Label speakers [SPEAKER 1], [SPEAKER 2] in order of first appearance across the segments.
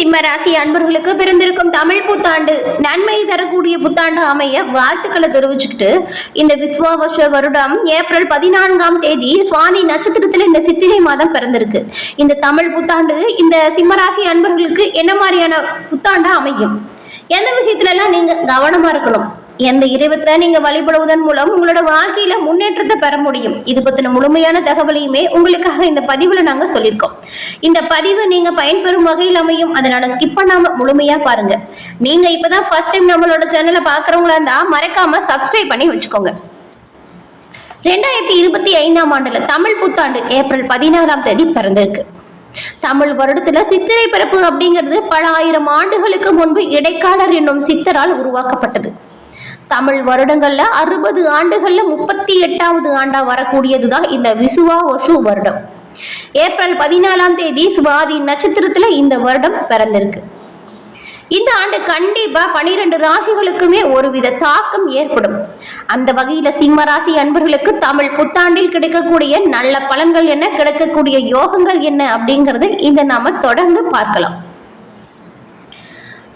[SPEAKER 1] சிம்ம ராசி அன்பர்களுக்கு பிறந்திருக்கும் தமிழ் புத்தாண்டு. நன்மையை தரக்கூடிய புத்தாண்டு அமைய வாழ்த்துக்களை தெரிவிச்சுக்கிட்டு இந்த விஸ்வாவச வருடம் ஏப்ரல் பதினான்காம் தேதி சுவாதி நட்சத்திரத்துல இந்த சித்திரை மாதம் பிறந்திருக்கு. இந்த தமிழ் புத்தாண்டு இந்த சிம்ம ராசி அன்பர்களுக்கு என்ன மாதிரியான புத்தாண்டா அமையும்? எந்த விஷயத்துல எல்லாம் நீங்க கவனமா இருக்கணும்? எந்த இறைவத்தை நீங்க வழிபடுவதன் மூலம் உங்களோட வாழ்க்கையில முன்னேற்றத்தை பெற முடியும். இது பத்தின முழுமையான தகவலையுமே உங்களுக்காக இந்த பதிவுல நாங்க சொல்லியிருக்கோம் இந்த பதிவு நீங்க பயன்பெறும் வகையில் அமையும். அதனால ஸ்கிப் பண்ணாம முழுமையா பாருங்க. நீங்க இப்பதான் ஃபர்ஸ்ட் டைம் நம்மளோட சேனலை பாக்குறவங்களா இருந்தா மறக்காம சப்ஸ்கிரைப் பண்ணி வச்சுக்கோங்க. ரெண்டாயிரத்தி இருபத்தி ஐந்தாம் ஆண்டுல தமிழ் புத்தாண்டு ஏப்ரல் பதினாறாம் தேதி பிறந்திருக்கு. தமிழ் வருடத்துல சித்திரை பிறப்பு அப்படிங்கிறது பல ஆயிரம் ஆண்டுகளுக்கு முன்பு இடைக்காலர் என்னும் சித்தரால் உருவாக்கப்பட்டது. தமிழ் வருடங்கள்ல அறுபது ஆண்டுகள்ல முப்பத்தி எட்டாவது ஆண்டா வரக்கூடியதுதான் இந்த விசுவா ஒஷு வருடம். ஏப்ரல் பதினாலாம் தேதி சுவாதி நட்சத்திரத்துல இந்த வருடம் பிறந்திருக்கு. இந்த ஆண்டு கண்டிப்பா பனிரெண்டு ராசிகளுக்குமே ஒருவித தாக்கம் ஏற்படும். அந்த வகையில சிம்ம ராசி அன்பர்களுக்கு தமிழ் புத்தாண்டில் கிடைக்கக்கூடிய நல்ல பலன்கள் என்ன கிடைக்கக்கூடிய யோகங்கள் என்ன அப்படிங்கறது இந்த நாம தொடர்ந்து பார்க்கலாம்.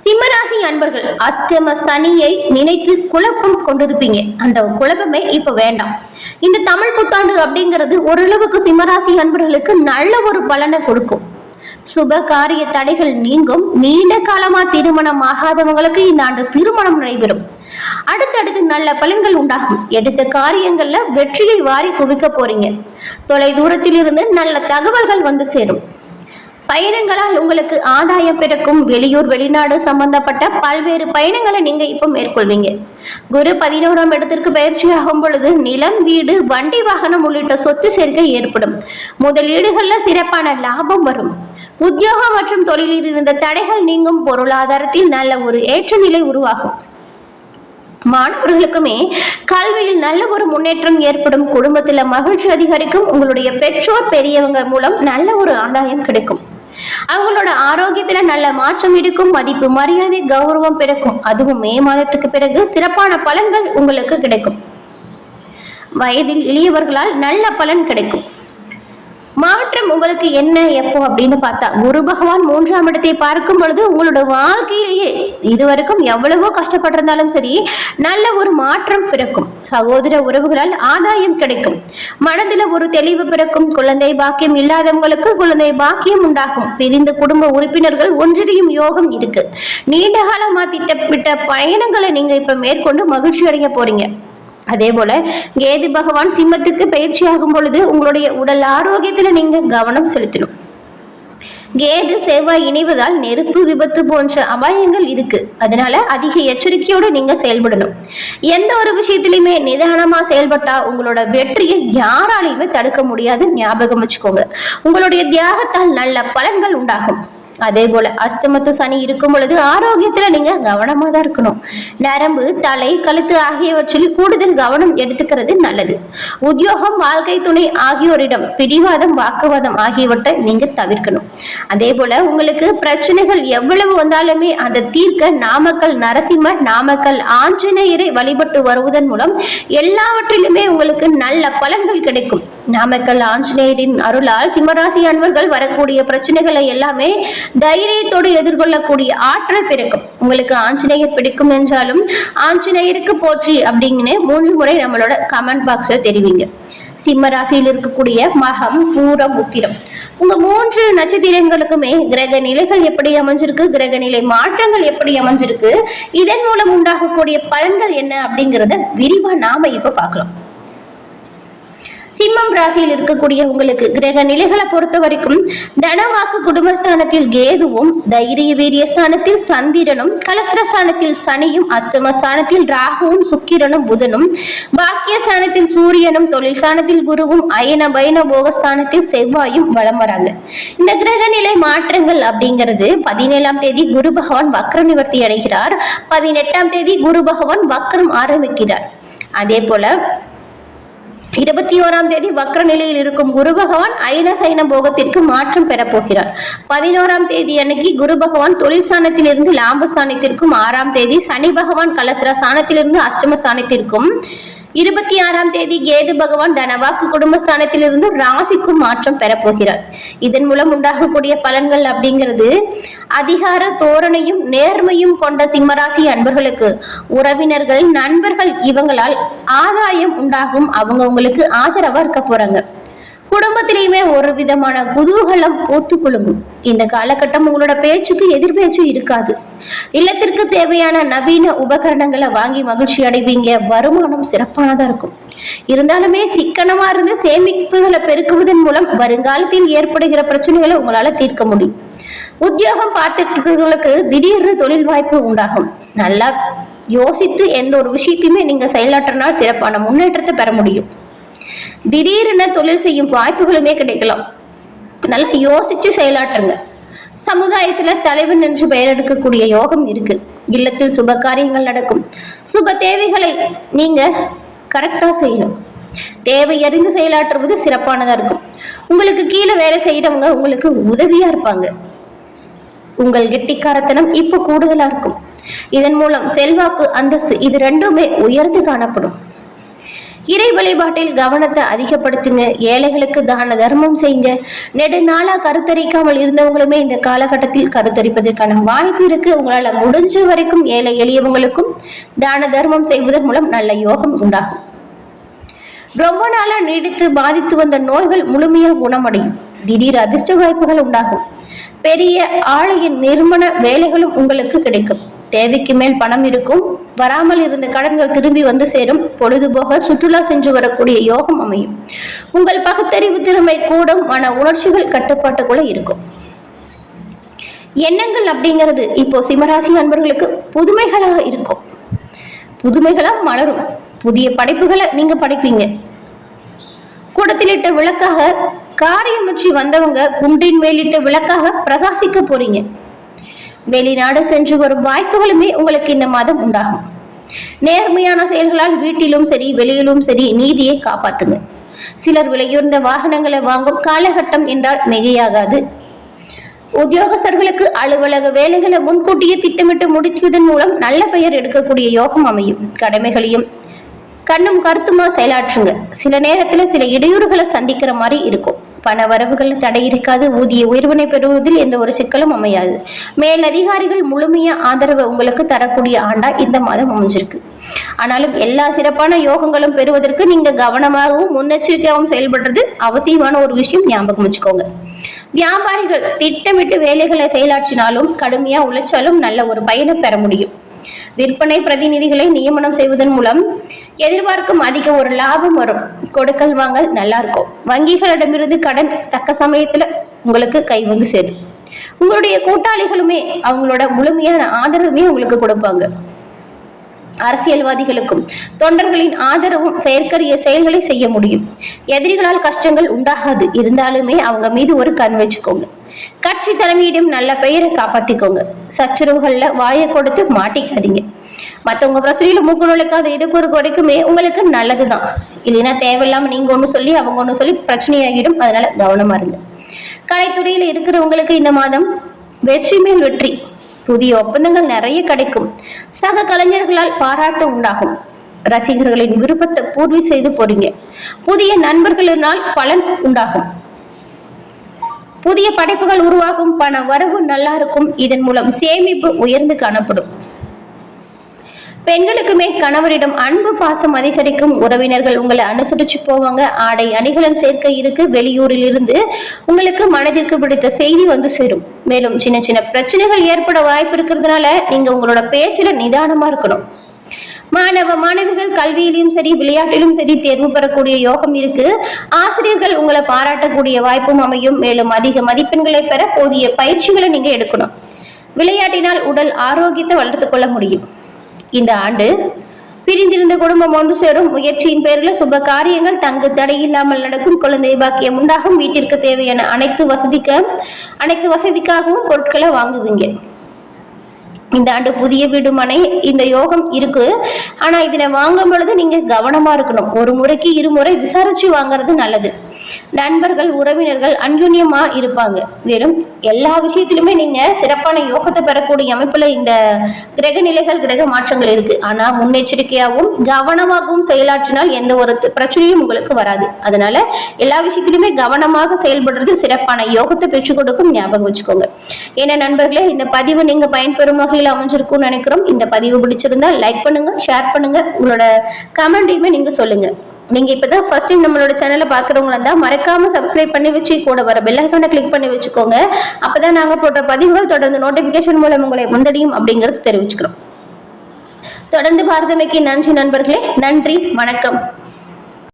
[SPEAKER 1] சிம்மராசி அன்பர்கள் அஸ்தம சனியை நினைத்து குழப்பம் கொண்டிருப்பீங்க. அந்த குழப்பமே இப்ப வேண்டாம். இந்த தமிழ் புத்தாண்டு அப்படிங்கிறது ஓரளவுக்கு சிம்மராசி அன்பர்களுக்கு நல்ல ஒரு பலனை கொடுக்கும். சுப காரிய தடைகள் நீங்கும். நீண்ட காலமா திருமணம் ஆகாதவங்களுக்கு இந்த ஆண்டு திருமணம் நடைபெறும். அடுத்தடுத்து நல்ல பலன்கள் உண்டாகும். எடுத்த காரியங்கள்ல வெற்றியை வாரி குவிக்க போறீங்க. தொலை தூரத்தில் இருந்து நல்ல தகவல்கள் வந்து சேரும். பயணங்களால் உங்களுக்கு ஆதாயம் பிறக்கும். வெளியூர் வெளிநாடு சம்பந்தப்பட்ட பல்வேறு பயணங்களை நீங்க இப்ப மேற்கொள்வீங்க. குரு பதினோராம் இடத்திற்கு பயிற்சியாகும் பொழுது நிலம் வீடு வண்டி வாகனம் உள்ளிட்ட சொத்து சேர்க்கை ஏற்படும். முதலீடுகள்ல சிறப்பான லாபம் வரும். உத்தியோகம் மற்றும் தொழிலில் இருந்த தடைகள் நீங்கும். பொருளாதாரத்தில் நல்ல ஒரு ஏற்ற நிலை உருவாகும். மாணவர்களுக்குமே கல்வியில் நல்ல ஒரு முன்னேற்றம் ஏற்படும். குடும்பத்துல மகிழ்ச்சி அதிகரிக்கும். உங்களுடைய பெற்றோர் பெரியவங்க மூலம் நல்ல ஒரு ஆதாயம் கிடைக்கும். அவங்களோட ஆரோக்கியத்துல நல்ல மாற்றம் இருக்கும் மதிப்பு மரியாதை கௌரவம் பிறக்கும். அதுவும் மே மாதத்துக்கு பிறகு சிறப்பான பலன்கள் உங்களுக்கு கிடைக்கும். வயதில் எளியவர்களால் நல்ல பலன் கிடைக்கும். மாற்றம் உங்களுக்கு என்ன எப்போ அப்படின்னு பார்த்தா குரு பகவான் மூன்றாம் இடத்தை பார்க்கும் பொழுது உங்களோட வாழ்க்கையிலேயே இதுவரைக்கும் எவ்வளவோ கஷ்டப்பட்டிருந்தாலும் சரி நல்ல ஒரு மாற்றம் பிறக்கும். சகோதர உறவுகளால் ஆதாயம் கிடைக்கும். மனதில் ஒரு தெளிவு பிறக்கும். குழந்தை பாக்கியம் இல்லாதவங்களுக்கு குழந்தை பாக்கியம் உண்டாகும். பிரிந்த குடும்ப உறுப்பினர்கள் ஒன்றிணையும் யோகம் இருக்கு. நீண்ட காலமா திட்டமிட்ட பயணங்களை நீங்க இப்ப மேற்கொண்டு மகிழ்ச்சி அடைய போறீங்க. அதே போல கேது பகவான் சிம்மத்துக்கு பயிற்சியாகும் பொழுது உங்களுடைய உடல் ஆரோக்கியத்துல நீங்க கவனம் செலுத்தணும். கேது செவ்வாய் இணைவதால் நெருப்பு விபத்து போன்ற அபாயங்கள் இருக்கு. அதனால அதிக எச்சரிக்கையோடு நீங்க செயல்படணும். எந்த ஒரு விஷயத்திலையுமே நிதானமா செயல்பட்டா உங்களோட வெற்றியை யாராலையுமே தடுக்க முடியாது. ஞாபகம் வச்சுக்கோங்க. உங்களுடைய தியாகத்தால் நல்ல பலன்கள் உண்டாகும். அதே போல அஷ்டமத்து சனி இருக்கும் பொழுது ஆரோக்கியத்துல நீங்க கவனமா தான் இருக்கணும். நரம்பு தலை கழுத்து ஆகியவற்றில் கூடுதல் கவனம் எடுத்துக்கிறது நல்லது. உத்தியோகம் வாழ்க்கை துணை ஆகியோரிடம் பிடிவாதம் வாக்குவாதம் ஆகியவற்றை நீங்க தவிர்க்கணும். அதே போல உங்களுக்கு பிரச்சனைகள் எவ்வளவு வந்தாலுமே அதை தீர்க்க நாமக்கல் நரசிம்மர் நாமக்கல் ஆஞ்சநேயரை வழிபட்டு வருவதன் மூலம் எல்லாவற்றிலுமே உங்களுக்கு நல்ல பலன்கள் கிடைக்கும். நாமக்கல் ஆஞ்சநேயரின் அருளால் சிம்மராசி அன்பர்கள் வரக்கூடிய பிரச்சனைகளை எல்லாமே தைரியத்தோடு எதிர்கொள்ளக்கூடிய ஆற்றல் பிறக்கும். உங்களுக்கு ஆஞ்சநேயர் பிடிக்கும் என்றாலும் ஆஞ்சநேயருக்கு போற்றி அப்படிங்கன்னு மூன்று முறை நம்மளோட கமெண்ட் பாக்ஸ்ல தெரிவிங்க. சிம்ம ராசியில் இருக்கக்கூடிய மகம் பூரம் உத்திரம். உங்க மூன்று நட்சத்திரங்களுக்குமே கிரக நிலைகள் எப்படி அமைஞ்சிருக்கு கிரக நிலை மாற்றங்கள் எப்படி அமைஞ்சிருக்கு இதன் மூலம் உண்டாகக்கூடிய பலன்கள் என்ன அப்படிங்கிறத விரிவா நாம இப்ப பார்க்கலாம். சிம்மம் ராசியில் இருக்கக்கூடிய உங்களுக்கு கிரக நிலைகளை பொறுத்த வரைக்கும் தனவாக்கு குடும்பஸ்தானத்தில் கேதுவும் தைரிய வீரிய ஸ்தானத்தில் சந்திரனும் கலசரஸ்தானத்தில் சனியும் அச்சம ஸ்தானத்தில் ராகுவும் சுக்கிரனும் புதனும் பாக்கிய ஸ்தானத்தில் சூரியனும் தொழில் ஸ்தானத்தில் குருவும் அயன பயன போகஸ்தானத்தில் செவ்வாயும் வலம் வராங்க. இந்த கிரக நிலை மாற்றங்கள் அப்படிங்கிறது பதினேழாம் தேதி குரு பகவான் வக்ர நிவர்த்தி அடைகிறார். பதினெட்டாம் தேதி குரு பகவான் வக்ரம் ஆரம்பிக்கிறார். அதே போல இருபத்தி ஓராம் தேதி வக்ர நிலையில் இருக்கும் குரு பகவான் ஐன சைன போகத்திற்கு மாற்றம் பெறப் போகிறார். பதினோராம் தேதி அன்னைக்கு குரு பகவான் தொழில் ஸ்தானத்திலிருந்து லாபஸ்தானத்திற்கும் ஆறாம் தேதி சனி பகவான் கலசர ஸ்தானத்திலிருந்து அஷ்டம ஸ்தானத்திற்கும் இருபத்தி ஆறாம் தேதி கேது பகவான் தனவாக்கு குடும்பஸ்தானத்திலிருந்து ராசிக்கும் மாற்றம் பெறப்போகிறார். இதன் மூலம் உண்டாகக்கூடிய பலன்கள் அப்படிங்கிறது அதிகார தோரணையும் நேர்மையும் கொண்ட சிம்மராசி அன்பர்களுக்கு உறவினர்கள் நண்பர்கள் இவங்களால் ஆதாயம் உண்டாகும். அவங்க உங்களுக்கு ஆதரவா இருக்க போறாங்க. குடும்பத்திலையுமே ஒரு விதமான குதூகலம் போத்து இந்த காலகட்டம் உங்களோட பேச்சுக்கு எதிர்பேச்சு இருக்காது. இல்லத்திற்கு தேவையான நவீன உபகரணங்களை வாங்கி மகிழ்ச்சி அடைவீங்க. வருமானம் சிறப்பானதா இருக்கும். இருந்தாலுமே சிக்கனமா இருந்து சேமிப்புகளை பெருக்குவதன் மூலம் வருங்காலத்தில் ஏற்படுகிற பிரச்சனைகளை உங்களால தீர்க்க முடியும். உத்தியோகம் பார்த்துட்டு திடீர்னு தொழில் வாய்ப்பு உண்டாகும். நல்லா யோசித்து எந்த ஒரு விஷயத்தையுமே நீங்க செயலாற்றினால் சிறப்பான முன்னேற்றத்தை பெற முடியும். திடீரென தொழில் செய்யும் வாய்ப்புகளுமே கிடைக்கலாம். நல்லா யோசிச்சு செயலாற்றுங்க. சமுதாயத்துல தலைவன் என்று பெயர் எடுக்கக்கூடிய யோகம் இருக்கு. இல்லத்தில் சுப காரியங்கள் நடக்கும். சுப தேவைகளை நீங்க கரெக்டா செய்யணும். தேவை அறிந்து செயலாற்றுவது சிறப்பானதா இருக்கும். உங்களுக்கு கீழே வேலை செய்யறவங்க உங்களுக்கு உதவியா இருப்பாங்க. உங்கள் கெட்டிக்காரத்தனம் இப்போ கூடுதலா இருக்கும். இதன் மூலம் செல்வாக்கு அந்தஸ்து இது ரெண்டுமே உயர்ந்து காணப்படும். இறை வழிபாட்டில் கவனத்தை அதிகப்படுத்துங்க. ஏழைகளுக்கு தான தர்மம் செய்யுங்க. நெடுநாளா கருத்தரிக்காமல் இருந்தவங்களுமே இந்த காலகட்டத்தில் கருத்தரிப்பதற்கான வாய்ப்பு இருக்கு. உங்களால முடிஞ்ச வரைக்கும் ஏழை எளியவங்களுக்கும் தான தர்மம் செய்வதன் மூலம் நல்ல யோகம் உண்டாகும். ரொம்ப நாளா நீடித்து பாதித்து வந்த நோய்கள் முழுமையாக குணமடையும். திடீர் அதிர்ஷ்ட வாய்ப்புகள் உண்டாகும். பெரிய ஆலையின் நிர்மண வேலைகளும் உங்களுக்கு கிடைக்கும். தேவைக்கு மேல் பணம் இருக்கும். வராமல் இருந்த கடன்கள் திரும்பி வந்து சேரும். பொழுதுபோக சுற்றுலா சென்று வரக்கூடிய யோகம் அமையும். உங்கள் பகுத்தறிவு திறமை கூடும் மன உணர்ச்சிகள் கட்டுப்பாட்டுக்குள்ள இருக்கும். எண்ணங்கள் அப்படிங்கிறது இப்போ சிம்மராசி நண்பர்களுக்கு புதுமைகளாக இருக்கும். புதுமைகளாக மலரும். புதிய படைப்புகளை நீங்க படைப்பீங்க. கூடத்திலிட்ட விளக்காக காரியமற்றி வந்தவங்க குன்றின் மேலிட்ட விளக்காக பிரகாசிக்க போறீங்க. வெளிநாடு சென்று வரும் வாய்ப்புகளுமே உங்களுக்கு இந்த மாதம் உண்டாகும். நேர்மையான செயல்களால் வீட்டிலும் சரி வெளியிலும் சரி நீதியை காப்பாத்துங்க. சிலர் விலையுயர்ந்த வாகனங்களை வாங்கும் காலகட்டம் என்றால் மிகையாகாது. உத்தியோகஸ்தர்களுக்கு அலுவலக வேலைகளை முன்கூட்டியே திட்டமிட்டு முடிக்குவதன் மூலம் நல்ல பெயர் எடுக்கக்கூடிய யோகம் அமையும். கடமைகளையும் கண்ணும் கருத்துமா செயலாற்றுங்க. சில நேரத்துல சில இடையூறுகளை சந்திக்கிற மாதிரி இருக்கும். பண வரவுகள் தடை இருக்காது. ஊதிய உயர்வினை பெறுவதில் எந்த ஒரு சிக்கலும் அமையாது. மேல் அதிகாரிகள் முழுமையா ஆதரவு உங்களுக்கு தரக்கூடிய ஆண்டா இந்த மாதம் அமைஞ்சிருக்கு. ஆனாலும் எல்லா சிறப்பான யோகங்களும் பெறுவதற்கு நீங்க கவனமாகவும் முன்னெச்சரிக்கையாகவும் செயல்படுறது அவசியமான ஒரு விஷயம் ஞாபகம் வச்சுக்கோங்க. வியாபாரிகள் திட்டமிட்டு வேலைகளை செயலாற்றினாலும் கடுமையா உழைச்சாலும் நல்ல ஒரு பயனை பெற முடியும். விற்பனை பிரதிநிதிகளை நியமனம் செய்வதன் மூலம் எதிர்பார்க்கும் அதிக ஒரு லாபம் வரும். கொடுக்கல் வாங்கல் நல்லா இருக்கும் வங்கிகளிடமிருந்து கடன் தக்க சமயத்துல உங்களுக்கு கை வந்து சேரும். உங்களுடைய கூட்டாளிகளுமே அவங்களோட முழுமையான ஆதரவுமே உங்களுக்கு கொடுப்பாங்க. அரசியல்வாதிகளுக்கும் தொண்டர்களின் ஆதரவும் செயற்கரிய செயல்களை செய்ய முடியும். எதிரிகளால் கஷ்டங்கள் உண்டாகாது. இருந்தாலுமே அவங்க மீது ஒரு கண் வச்சுக்கோங்க. கட்சி தலைமையிடம் நல்ல பெயரை காப்பாத்திக்கோங்க. சச்சரவுகள்ல வாயை கொடுத்து மாட்டிக்காதீங்க. மற்றவங்க பிரச்சனையில மூக்கு நுழைக்காத இருக்கிற வரைக்குமே உங்களுக்கு நல்லதுதான். இல்லைன்னா தேவையில்லாம நீங்க ஒண்ணு சொல்லி அவங்க ஒண்ணு சொல்லி பிரச்சனையாகிடும். அதனால கவனமா இருங்க. கலைத்துறையில இருக்கிறவங்களுக்கு இந்த மாதம் வெற்றி மேல் வெற்றி புதிய ஒப்பந்தங்கள் நிறைய கிடைக்கும். சக கலைஞர்களால் பாராட்டு உண்டாகும். ரசிகர்களின் விருப்பத்தை பூர்வி செய்து போறீங்க. புதிய நண்பர்களினால் பலன் உண்டாகும். புதிய படைப்புகள் உருவாகும். பண வரவு நல்லா இருக்கும். இதன் மூலம் சேமிப்பு உயர்ந்து காணப்படும். பெண்களுக்குமே கணவரிடம் அன்பு பாசம் அதிகரிக்கும் உறவினர்கள் உங்களை அனுசரிச்சு போவாங்க. ஆடை அணிகலன் சேர்க்கை இருக்கு. வெளியூரில் இருந்து உங்களுக்கு மனதிற்கு பிடித்த செய்தி வந்து சேரும். மேலும் சின்ன சின்ன பிரச்சனைகள் ஏற்பட வாய்ப்பு இருக்கிறதுனால நீங்க உங்களோட பேச்சுல நிதானமா இருக்கணும். மாணவ மாணவிகள் கல்வியிலும் சரி விளையாட்டிலும் சரி தேர்வு பெறக்கூடிய யோகம் இருக்கு. ஆசிரியர்கள் உங்களை பாராட்டக்கூடிய வாய்ப்பும் அமையும். மேலும் அதிக மதிப்பெண்களை பெற போதிய பயிற்சிகளை நீங்க எடுக்கணும். விளையாட்டினால் உடல் ஆரோக்கியத்தை வளர்த்து கொள்ள முடியும். இந்த ஆண்டு. பிரிந்திருந்த குடும்பம் ஒன்று சேரும். முயற்சியின் பேரில் சுப காரியங்கள் தங்கு தடையில்லாமல் நடக்கும். குழந்தை பாக்கியம் உண்டாகும். வீட்டிற்கு தேவையான அனைத்து வசதிக்க அனைத்து வசதிக்காகவும் பொருட்களை வாங்குவீங்க. இந்த ஆண்டு புதிய வீடுமனை இந்த யோகம் இருக்கு. ஆனா இதனை வாங்கும் பொழுது நீங்க கவனமா இருக்கணும். ஒரு முறைக்கு இருமுறை விசாரிச்சு வாங்குறது நல்லது. நண்பர்கள் உறவினர்கள் அன்யுன்யமா இருப்பாங்க. மேலும் எல்லா விஷயத்திலுமே நீங்க சிறப்பான யோகத்தை பெறக்கூடிய அமைப்புல இந்த கிரக நிலைகள் கிரக மாற்றங்கள் இருக்கு. ஆனா முன்னெச்சரிக்கையாகவும் கவனமாகவும் செயலாற்றினால் எந்த ஒரு பிரச்சனையும் உங்களுக்கு வராது. அதனால எல்லா விஷயத்திலுமே கவனமாக செயல்படுறது சிறப்பான யோகத்தை பெற்றுக் கொடுக்கும் ஞாபகம் வச்சுக்கோங்க. ஏன்னா நண்பர்களே இந்த பதிவு நீங்க பயன்பெறும் வகையில் அமைஞ்சிருக்கும்னு நினைக்கிறோம். இந்த பதிவு பிடிச்சிருந்தா லைக் பண்ணுங்க ஷேர் பண்ணுங்க. உங்களோட கமெண்ட்டையுமே நீங்க சொல்லுங்க. நீங்க இப்பதான் ஃபர்ஸ்ட் டைம் நம்மளோட சேனலை பாக்குறவங்களா இருந்தா மறக்காம சப்ஸ்கிரைப் பண்ணி வச்சு கூட வர பெல் ஐக்கான கிளிக் பண்ணி வச்சுக்கோங்க. அப்பதான் நாங்க போடுற பதிவுகள் தொடர்ந்து நோட்டிபிகேஷன் மூலம் உங்களை முந்தடியும் அப்படிங்கறது தெரிவிச்சுக்கிறோம். தொடர்ந்து பார்த்தமைக்கு நன்றி நண்பர்களே. நன்றி வணக்கம்.